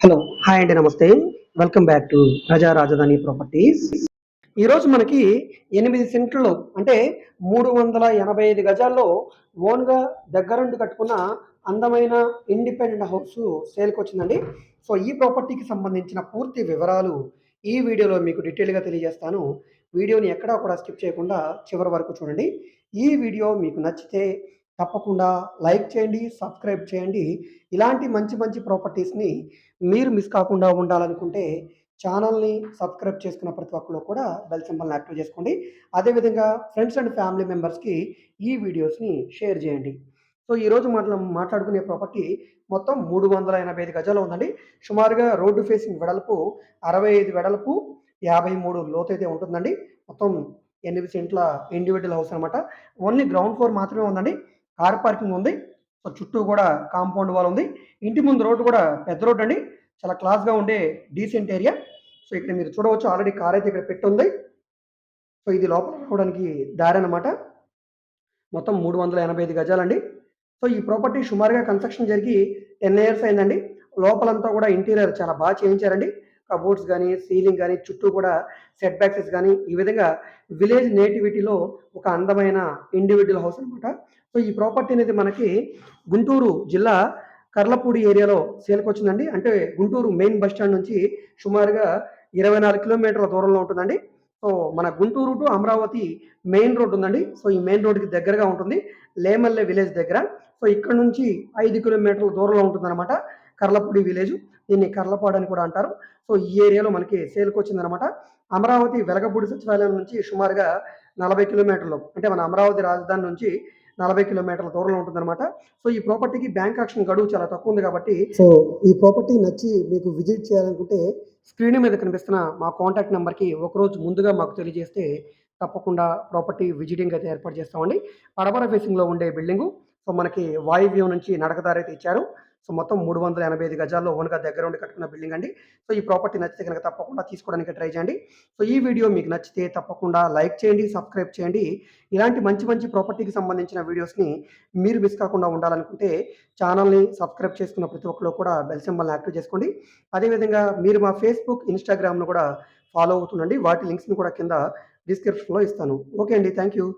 Hello hi అండి నమస్తే. Welcome back to ప్రజా రాజధాని ప్రాపర్టీస్ ఈరోజు మనకి ఎనిమిది సెంట్లలో అంటే మూడు వందల ఎనభై ఐదు గజాల్లో ఓన్గా దగ్గరుండి కట్టుకున్న అందమైన ఇండిపెండెంట్ హౌస్ సేల్కి వచ్చిందండి. సో ఈ ప్రాపర్టీకి సంబంధించిన పూర్తి వివరాలు ఈ వీడియోలో మీకు డీటెయిల్గా తెలియజేస్తాను. వీడియోని ఎక్కడా కూడా స్కిప్ చేయకుండా చివరి వరకు చూడండి. ఈ వీడియో మీకు నచ్చితే తప్పకుండా లైక్ చేయండి సబ్స్క్రైబ్ చేయండి. ఇలాంటి మంచి మంచి ప్రాపర్టీస్ని మీరు మిస్ కాకుండా ఉండాలనుకుంటే ఛానల్ని సబ్స్క్రైబ్ చేసుకున్న ప్రతి ఒక్కరు కూడా బెల్ సింబల్ని యాక్టివ్ చేసుకోండి. అదేవిధంగా ఫ్రెండ్స్ అండ్ ఫ్యామిలీ మెంబర్స్కి ఈ వీడియోస్ని షేర్ చేయండి. సో ఈరోజు మనం మాట్లాడుకునే ప్రాపర్టీ మొత్తం మూడు వందల ఎనభై ఐదు గజాలు ఉందండి. సుమారుగా రోడ్డు ఫేసింగ్ వెడల్పు అరవై ఐదు వెడల్పు యాభై మూడు లోతు అయితే ఉంటుందండి. మొత్తం ఎనిమిది సెంట్ల ఇండివిజువల్ హౌస్ అనమాట ఓన్లీ గ్రౌండ్ ఫ్లోర్ మాత్రమే ఉందండి. కార్ పార్కింగ్ ఉంది. సో చుట్టూ కూడా కాంపౌండ్ వాల్ ఉంది. ఇంటి ముందు రోడ్డు కూడా పెద్ద రోడ్డు అండి. చాలా క్లాస్గా ఉండే డీసెంట్ ఏరియా. సో ఇక్కడ మీరు చూడవచ్చు ఆల్రెడీ కార్ అయితే ఇక్కడ పెట్టుంది సో ఇది లోపల రావడానికి దారి అనమాట మొత్తం మూడు వందల ఎనభై ఐదు గజాలండి. సో ఈ ప్రాపర్టీ సుమారుగా కన్స్ట్రక్షన్ జరిగి టెన్ ఇయర్స్ అయిందండి. లోపలంతా కూడా ఇంటీరియర్ చాలా బాగా చేయించారండి. కబోర్డ్స్ కానీ సీలింగ్ కానీ చుట్టూ కూడా సెట్ బ్యాక్సెస్ కానీ ఈ విధంగా విలేజ్ నేటివిటీలో ఒక అందమైన ఇండివిజువల్ హౌస్ అనమాట సో ఈ ప్రాపర్టీ అనేది మనకి గుంటూరు జిల్లా కర్లపూడి ఏరియాలో సేల్కి వచ్చిందండి. అంటే గుంటూరు మెయిన్ బస్ స్టాండ్ నుంచి సుమారుగా ఇరవై నాలుగు కిలోమీటర్ల దూరంలో ఉంటుందండి. సో మన Guntur to Amaravati main road ఉందండి. సో ఈ మెయిన్ రోడ్కి దగ్గరగా ఉంటుంది. లేమల్లె విలేజ్ దగ్గర. సో ఇక్కడ నుంచి ఐదు కిలోమీటర్ల దూరంలో ఉంటుందన్నమాట. కర్లపూడి విలేజ్. దీన్ని కర్లపాడు అని కూడా అంటారు. సో ఈ ఏరియాలో మనకి సేల్కి వచ్చిందనమాట అమరావతి వెలగపూడి సచివాలయం నుంచి సుమారుగా నలభై కిలోమీటర్లు అంటే మన అమరావతి రాజధాని నుంచి నలభై కిలోమీటర్ల దూరంలో ఉంటుందన్నమాట. సో ఈ ప్రాపర్టీకి బ్యాంక్ ఆక్షన్ గడువు చాలా తక్కువ ఉంది కాబట్టి సో ఈ ప్రాపర్టీ నచ్చి మీకు విజిట్ చేయాలనుకుంటే స్క్రీన్ మీద కనిపిస్తున్న మా కాంటాక్ట్ నెంబర్కి ఒకరోజు ముందుగా మాకు తెలియజేస్తే తప్పకుండా ప్రాపర్టీ విజిటింగ్ అయితే ఏర్పాటు చేస్తామండి. పడమర ఫేసింగ్లో ఉండే బిల్డింగు సో మనకి వాయువ్యం నుంచి నడకదారి అయితే ఇచ్చారు. సో మొత్తం మూడు వందల ఎనభై ఐదు గజాల్లో ఓన్గా దగ్గర ఉండి కట్టుకున్న బిల్డింగ్ అండి. సో ఈ ప్రాపర్టీ నచ్చితే కనుక తప్పకుండా తీసుకోవడానికి ట్రై చేయండి. సో ఈ వీడియో మీకు నచ్చితే తప్పకుండా లైక్ చేయండి సబ్స్క్రైబ్ చేయండి. ఇలాంటి మంచి మంచి ప్రాపర్టీకి సంబంధించిన వీడియోస్ని మీరు మిస్ కాకుండా ఉండాలనుకుంటే ఛానల్ని సబ్స్క్రైబ్ చేసుకున్న ప్రతి ఒక్కరు కూడా బెల్ సింబల్ని యాక్టివ్ చేసుకోండి. అదేవిధంగా మీరు మా ఫేస్బుక్ ఇన్స్టాగ్రామ్ను కూడా ఫాలో అవుతుండండి. వాటి లింక్స్ని కూడా కింద డిస్క్రిప్షన్లో ఇస్తాను. ఓకే అండి. Thank you.